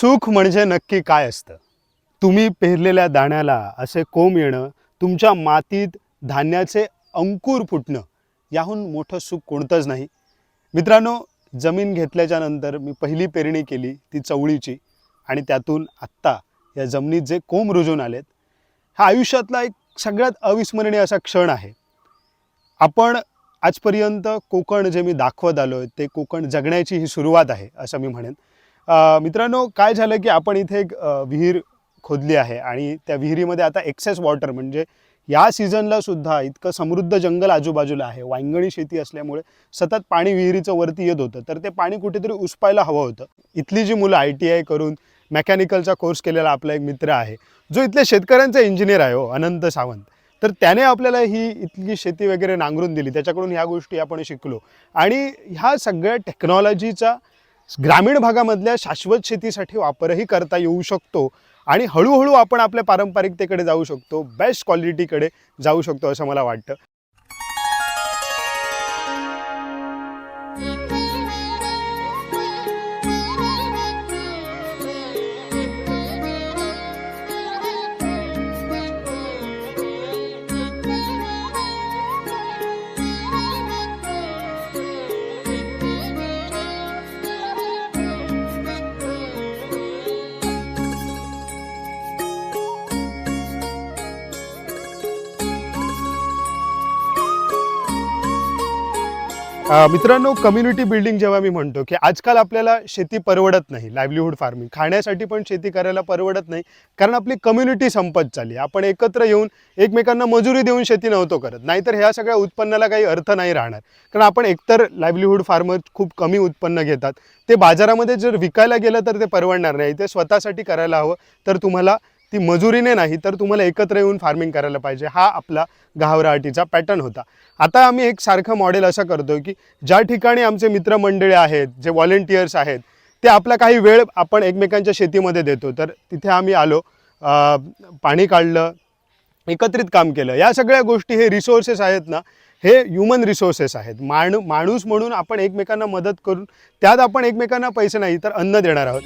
सुख म्हणजे नक्की काय असतं? तुम्ही पेरलेल्या दाण्याला असे कोंब येणं तुमच्या मातीत धान्याचे अंकुर फुटणं याहून मोठं सुख कोणतंच नाही. मित्रांनो जमीन घेतल्याच्या नंतर मी पहिली पेरणी केली ती चवळीची आणि त्यातून आत्ता या जमिनीत जे कोंब रुजून आलेत हा आयुष्यातला एक सगळ्यात अविस्मरणीय असा क्षण आहे. आपण आजपर्यंत कोकण जे मी दाखवत आलो आहे ते कोकण जगण्याची ही सुरुवात आहे असं मी म्हणेन. मित्रांनो काय झालं की आपण इथे एक विहीर खोदली आहे आणि त्या विहिरीमध्ये आता एक्सेस वॉटर म्हणजे या सीझनला सुद्धा इतकं समृद्ध जंगल आजूबाजूला आहे. वांगणी शेती असल्यामुळे सतत पाणी विहिरीचं वरती येत होतं. तर ते पाणी कुठेतरी उसपायला हवं होतं. इथली जी मुलं आय टी आय करून मेकॅनिकलचा कोर्स केलेला आपला एक मित्र आहे. जो इथल्या शेतकऱ्यांचा इंजिनियर आहे हो अनंत सावंत. तर त्याने आपल्याला ही इथली शेती वगैरे नांगरून दिली. त्याच्याकडून ह्या गोष्टी आपण शिकलो. आणि ह्या सगळ्या टेक्नॉलॉजीचा ग्रामीण भागामधल्या शाश्वत शेतीसाठी वापरही करता येऊ शकतो आणि हळूहळू आपण आपल्या पारंपरिकतेकडे जाऊ शकतो बेस्ट क्वालिटीकडे जाऊ शकतो असं मला वाटतं. मित्रांनो कम्युनिटी बिल्डिंग जेव्हा मी म्हणतो की आजकाल आपल्याला शेती परवडत नाही लाईव्हलीहूड फार्मिंग खाण्यासाठी पण शेती करायला परवडत नाही कारण आपली कम्युनिटी संपत चालली आपण एकत्र येऊन एकमेकांना मजुरी देऊन शेती नव्हतो करत. नाहीतर ह्या सगळ्या उत्पन्नाला काही अर्थ नाही राहणार. कारण आपण एकतर लाईव्हलीहूड फार्मर खूप कमी उत्पन्न घेतात. ते बाजारामध्ये जर विकायला गेलं तर ते परवडणार नाही. ते स्वतःसाठी करायला हवं. तर तुम्हाला ती मजुरीने नाही तर तुम्हाला एकत्र येऊन फार्मिंग करायला पाहिजे. हा आपला गावराटीचा पॅटर्न होता. आता आम्ही एक सारखं मॉडेल असं करतो की ज्या ठिकाणी आमचे मित्रमंडळी आहेत जे व्हॉलेंटियर्स आहेत ते आपला काही वेळ आपण एकमेकांच्या शेतीमध्ये देतो. तर तिथे आम्ही आलो पाणी काढलं एकत्रित काम केलं. या सगळ्या गोष्टी हे रिसोर्सेस आहेत ना हे ह्युमन रिसोर्सेस आहेत. माणू माणूस म्हणून आपण एकमेकांना मदत करून त्यात आपण एकमेकांना पैसे नाही तर अन्न देणार आहोत.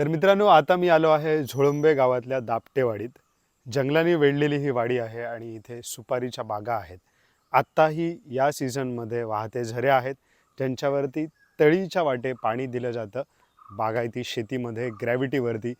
तर मित्रांनो आता मी आलो आहे झोळंबे गावातल्या दापटेवाडीत. जंगलाने वेढलेली ही वाडी आहे आणि इथे सुपारीच्या बागा आहेत. आत्ताही या सीझनमध्ये वाहते झरे आहेत. त्यांच्यावरती तळीच्या वाटे पाणी दिलं जातं. बागायती शेतीमध्ये ग्रॅव्हिटीवरती.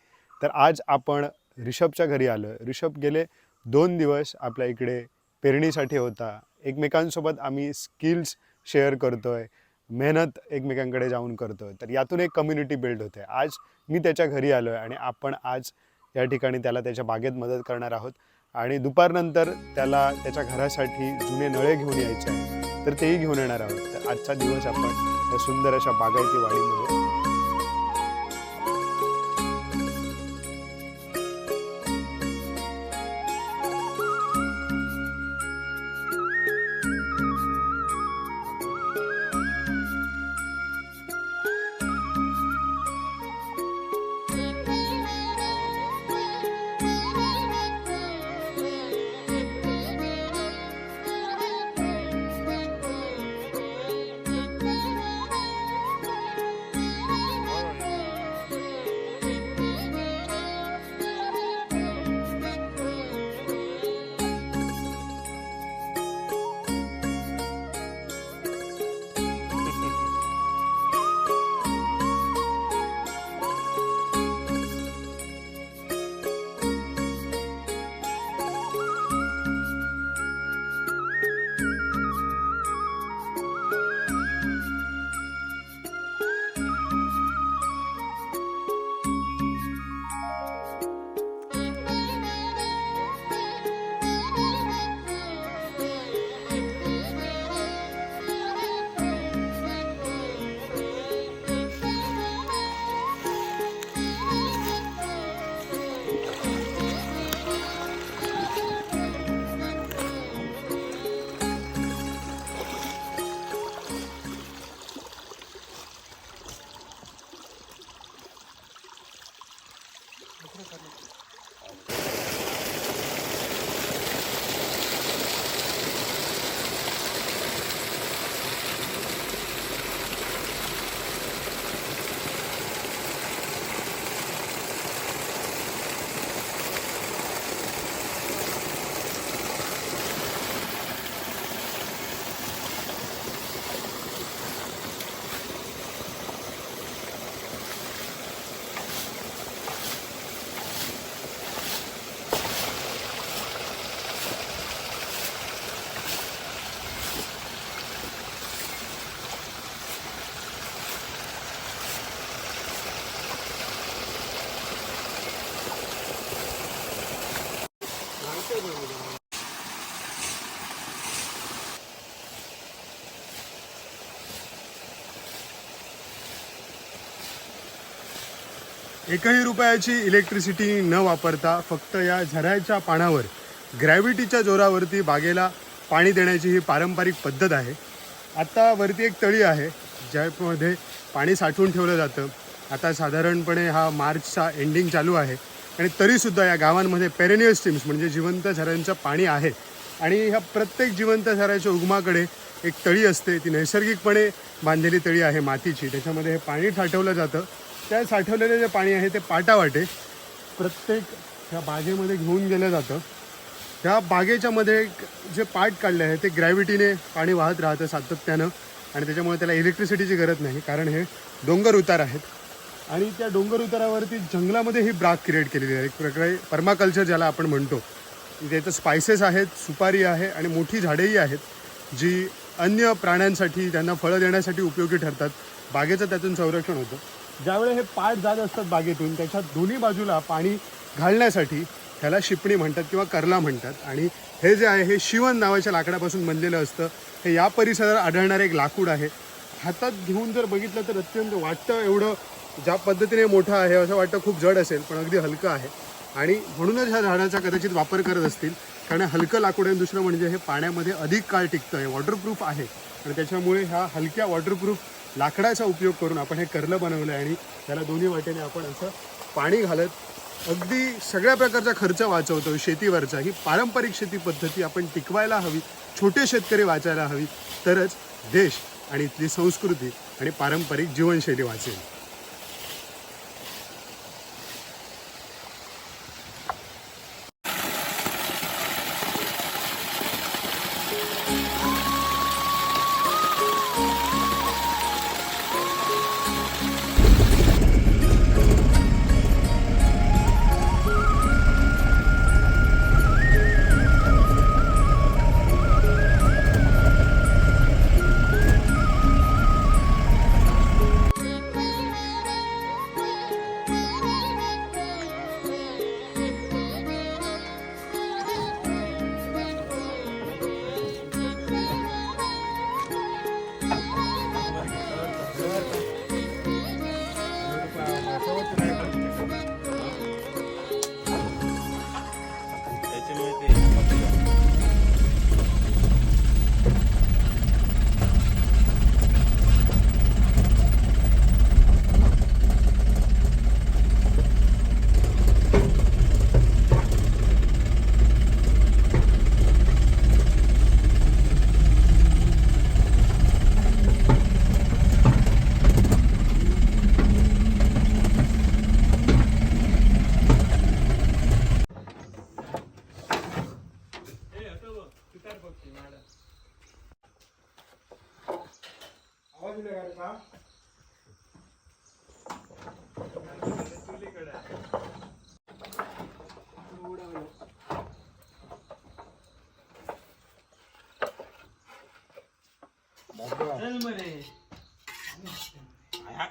तर आज आपण रिषभच्या घरी आलो रिषभ गेले दोन दिवस आपल्या इकडे पेरणीसाठी होता. एकमेकांसोबत आम्ही स्किल्स शेअर करतो आहे मेहनत एकमेकांकडे जाऊन करतो तर यातून एक कम्युनिटी बिल्ड होते. आज मी त्याच्या घरी आलो आहे आणि आपण आज या ठिकाणी त्याला त्याच्या बागेत मदत करणार आहोत. आणि दुपारनंतर त्याला त्याच्या घरासाठी जुने नळे घेऊन यायचे आहेत. तर तेही घेऊन येणार आहोत. तर आजचा दिवस आपण या सुंदर अशा बागायती वाडीमध्ये एकही रुपयाची इलेक्ट्रिसिटी न वापरता फक्त या झऱ्याच्या पाण्यावर ग्रॅव्हिटीच्या जोरावरती बागेला पाणी देण्याची ही पारंपरिक पद्धत आहे. आत्ता वरती एक तळी आहे ज्यामध्ये पाणी साठवून ठेवलं जातं. आता साधारणपणे हा मार्चचा एंडिंग चालू आहे. आणि तरीसुद्धा या गावांमध्ये पेरेनियल स्ट्रीम्स म्हणजे जिवंत झऱ्यांचं पाणी आहे. आणि ह्या प्रत्येक जिवंत झऱ्याच्या उगमाकडे एक तळी असते. ती नैसर्गिकपणे बांधलेली तळी आहे मातीची. त्याच्यामध्ये हे पाणी साठवलं जातं. त्या साठवलेले जे पाणी आहे ते पाटावाटे प्रत्येक ह्या बागेमध्ये घेऊन गेलं जातं. ह्या बागेच्या मध्ये जे पाट काढले आहे ते ग्रॅव्हिटीने पाणी वाहत राहतं सातत्यानं आणि त्याच्यामुळे त्याला इलेक्ट्रिसिटीची गरज नाही. कारण हे डोंगर उतार आहेत. आणि त्या डोंगर उतारावरती जंगलामध्ये ही ब्राग क्रिएट केलेली आहे. एक प्रकारे पर्माकल्चर ज्याला आपण म्हणतो. इथे स्पायसेस आहेत सुपारी आहे आणि मोठी झाडेही आहेत जी अन्य प्राण्यांसाठी त्यांना फळं देण्यासाठी उपयोगी ठरतात. बागेचं त्यातून संरक्षण होतं. ज्यावेळी हे पाट जात असतात बागेतून त्याच्या दोन्ही बाजूला पाणी घालण्यासाठी ह्याला शिपणी म्हणतात किंवा करला म्हणतात. आणि हे जे आहे हे शिवण नावाच्या लाकडापासून बनलेलं असतं. हे या परिसरात आढळणारं एक लाकूड आहे. हातात घेऊन जर बघितलं तर अत्यंत वाटतं एवढं ज्या पद्धतीने मोठं आहे असं वाटतं खूप जड असेल पण अगदी हलकं आहे. आणि म्हणूनच ह्या झाडाचा कदाचित वापर करत असतील. कारण हलकं लाकूड आहे. आणि दुसरं म्हणजे हे पाण्यामध्ये अधिक काळ टिकतं आहे वॉटरप्रूफ आहे. आणि त्याच्यामुळे ह्या हलक्या वॉटरप्रूफ लाकडाचा उपयोग करून आपण हे करलं बनवलं आहे आणि त्याला दोन्ही वाटेने आपण असं पाणी घालत अगदी सगळ्या प्रकारचा खर्च वाचवतो शेतीवरचा. ही पारंपरिक शेती पद्धती आपण टिकवायला हवी छोटे शेतकरी वाचायला हवी तरच देश आणि इथली संस्कृती आणि पारंपरिक जीवनशैली वाचेल.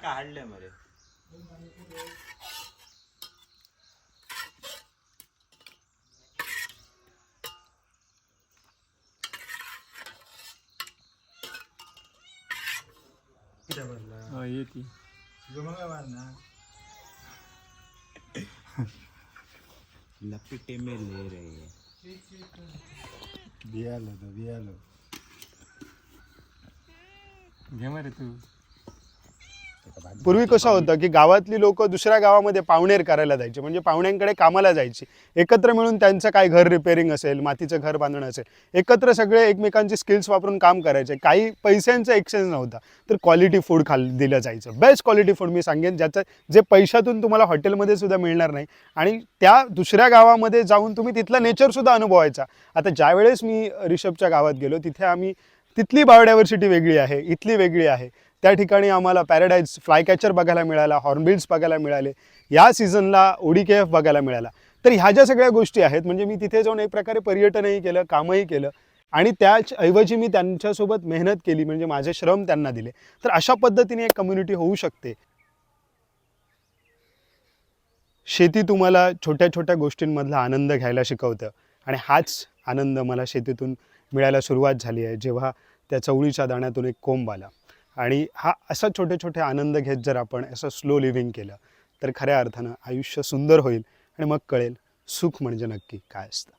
ह्या का हाडले मरे? येते लपिटे में ले रहे हैं बियालो तो बियालो. घे मरे तू. पूर्वी कसं होतं की गावातली लोक दुसऱ्या गावामध्ये पाहुणेर करायला जायचे म्हणजे पाहुण्यांकडे कामाला जायची. एकत्र मिळून त्यांचं काय घर रिपेअरिंग असेल मातीचं घर बांधणं असेल एकत्र सगळे एकमेकांची स्किल्स वापरून काम करायचे. काही पैशांचा एक्सचेंज नव्हता तर क्वालिटी फूड खाल दिलं जायचं. बेस्ट क्वालिटी फूड मी सांगेन ज्याचं जे पैशातून तुम्हाला हॉटेलमध्ये सुद्धा मिळणार नाही. आणि त्या दुसऱ्या गावामध्ये जाऊन तुम्ही तिथला नेचरसुद्धा अनुभवायचा. आता ज्यावेळेस मी रिषभच्या गावात गेलो तिथे आम्ही तिथली बायोडायव्हर्सिटी वेगळी आहे इथली वेगळी आहे. त्या ठिकाणी आम्हाला पॅराडाईज फ्लाय कॅचर बघायला मिळाला हॉर्नबिल्स बघायला मिळाले या सीझनला ओडी के एफ बघायला मिळाला. तर ह्या ज्या सगळ्या गोष्टी आहेत म्हणजे मी तिथे जाऊन एक प्रकारे पर्यटनही केलं कामही केलं आणि त्याच ऐवजी मी त्यांच्यासोबत मेहनत केली म्हणजे माझे श्रम त्यांना दिले. तर अशा पद्धतीने एक कम्युनिटी होऊ शकते. शेती तुम्हाला छोट्या छोट्या गोष्टींमधला आनंद घ्यायला शिकवतं. आणि हाच आनंद मला शेतीतून मिळायला सुरुवात झाली आहे जेव्हा त्या चवळीच्या दाण्यातून एक कोंब आला. आणि हा असा छोटे छोटे आनंद घेत जर आपण असं स्लो लिव्हिंग केलं तर खऱ्या अर्थानं आयुष्य सुंदर होईल आणि मग कळेल सुख म्हणजे नक्की काय असतं.